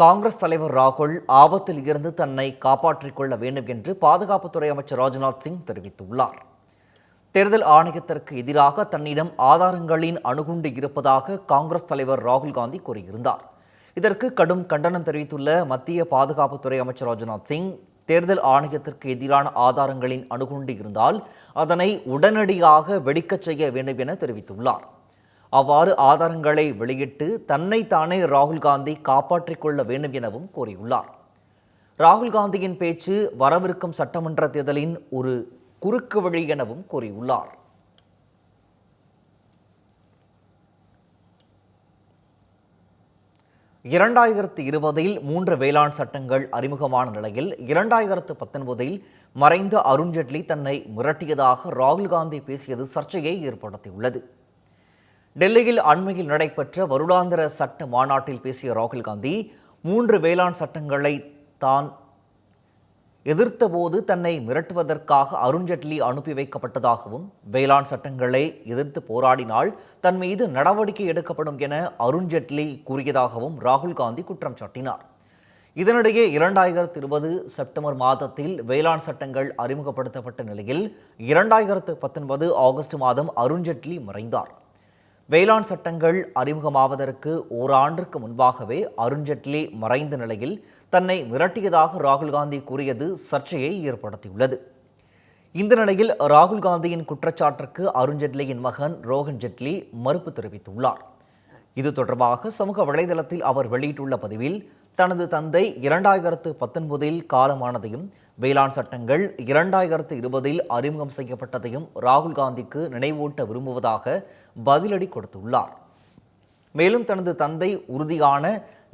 காங்கிரஸ் தலைவர் ராகுல் ஆபத்தில் இருந்து தன்னை காப்பாற்றிக் கொள்ள வேண்டும் என்று பாதுகாப்புத்துறை அமைச்சர் ராஜ்நாத் சிங் தெரிவித்துள்ளார். தேர்தல் ஆணையத்திற்கு எதிராக தன்னிடம் ஆதாரங்களின் அணுகுண்டு இருப்பதாக காங்கிரஸ் தலைவர் ராகுல் காந்தி கூறியிருந்தார். இதற்கு கடும் கண்டனம் தெரிவித்துள்ள மத்திய பாதுகாப்புத்துறை அமைச்சர் ராஜ்நாத் சிங் தேர்தல் ஆணையத்திற்கு எதிரான ஆதாரங்களின் அணுகுண்டு இருந்தால் அதனை உடனடியாக வெடிக்கச் செய்ய வேண்டும் என தெரிவித்துள்ளார். அவ்வாறு ஆதாரங்களை வெளியிட்டு தன்னைத்தானே ராகுல் காந்தி காப்பாற்றிக் கொள்ள வேண்டும் எனவும் கூறியுள்ளார். ராகுல் காந்தியின் பேச்சு வரவிருக்கும் சட்டமன்ற தேர்தலின் ஒரு குறுக்கு வழி எனவும் கூறியுள்ளார். இரண்டாயிரத்து இருபதில் மூன்று வேளாண் சட்டங்கள் அறிமுகமான நிலையில் இரண்டாயிரத்து பத்தொன்பதில் மறைந்த அருண்ஜேட்லி தன்னை மிரட்டியதாக ராகுல் காந்தி பேசியது சர்ச்சையை ஏற்படுத்தியுள்ளது. டெல்லியில் அண்மையில் நடைபெற்ற வருடாந்திர சட்ட மாநாட்டில் பேசிய ராகுல் காந்தி மூன்று வேளாண் சட்டங்களை தான் எதிர்த்தபோது தன்னை மிரட்டுவதற்காக அருண்ஜேட்லி அனுப்பி வைக்கப்பட்டதாகவும் வேளாண் சட்டங்களை எதிர்த்து போராடினால் தன் மீது நடவடிக்கை எடுக்கப்படும் என அருண்ஜேட்லி கூறியதாகவும் ராகுல் காந்தி குற்றம் சாட்டினார். இதனிடையே இரண்டாயிரத்து இருபது செப்டம்பர் மாதத்தில் வேளாண் சட்டங்கள் அறிமுகப்படுத்தப்பட்ட நிலையில் இரண்டாயிரத்து பத்தொன்பது ஆகஸ்ட் மாதம் அருண்ஜேட்லி மறைந்தார். வேளாண் சட்டங்கள் அறிமுகமாவதற்கு ஓராண்டிற்கு முன்பாகவே அருண்ஜேட்லி மறைந்த நிலையில் தன்னை மிரட்டியதாக ராகுல் காந்தி கூறியது சர்ச்சையை ஏற்படுத்தியுள்ளது. இந்த நிலையில் ராகுல் காந்தியின் குற்றச்சாட்டிற்கு அருண்ஜேட்லியின் மகன் ரோஹன் ஜெட்லி மறுப்பு தெரிவித்துள்ளார். இது தொடர்பாக சமூக வலைதளத்தில் அவர் வெளியிட்டுள்ள பதிவில் தனது தந்தை இரண்டாயிரத்து பத்தொன்பதில் காலமானதையும் வேளாண் சட்டங்கள் இரண்டாயிரத்து இருபதில் அறிமுகம் செய்யப்பட்டதையும் ராகுல் காந்திக்கு நினைவூட்ட விரும்புவதாக பதிலடி கொடுத்துள்ளார். மேலும் தனது தந்தை உறுதியான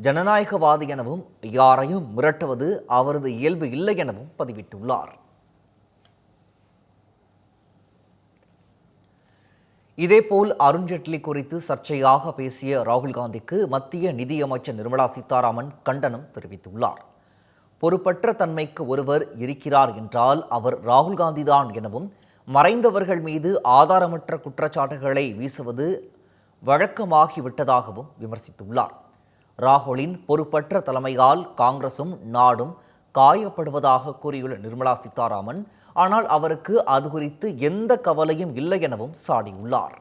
ஜனநாயகவாதி எனவும் யாரையும் மிரட்டுவது அவரது இயல்பு இல்லை எனவும் பதிவிட்டுள்ளார். இதேபோல் அருண்ஜேட்லி குறித்து சர்ச்சையாக பேசிய ராகுல் காந்திக்கு மத்திய நிதியமைச்சர் நிர்மலா சீதாராமன் கண்டனம் தெரிவித்துள்ளார். பொறுப்பற்ற தன்மைக்கு ஒருவர் இருக்கிறார் என்றால் அவர் ராகுல் காந்திதான் எனவும் மறைந்தவர்கள் மீது ஆதாரமற்ற குற்றச்சாட்டுகளை வீசுவது வழக்கமாகிவிட்டதாகவும் விமர்சித்துள்ளார். ராகுலின் பொறுப்பற்ற தலைமையால் காங்கிரசும் நாடும் காயப்படுவதாக கூறியுள்ள நிர்மலா சீதாராமன் ஆனால் அவருக்கு அது குறித்து எந்த கவலையும் இல்லை எனவும் சாடியுள்ளார்.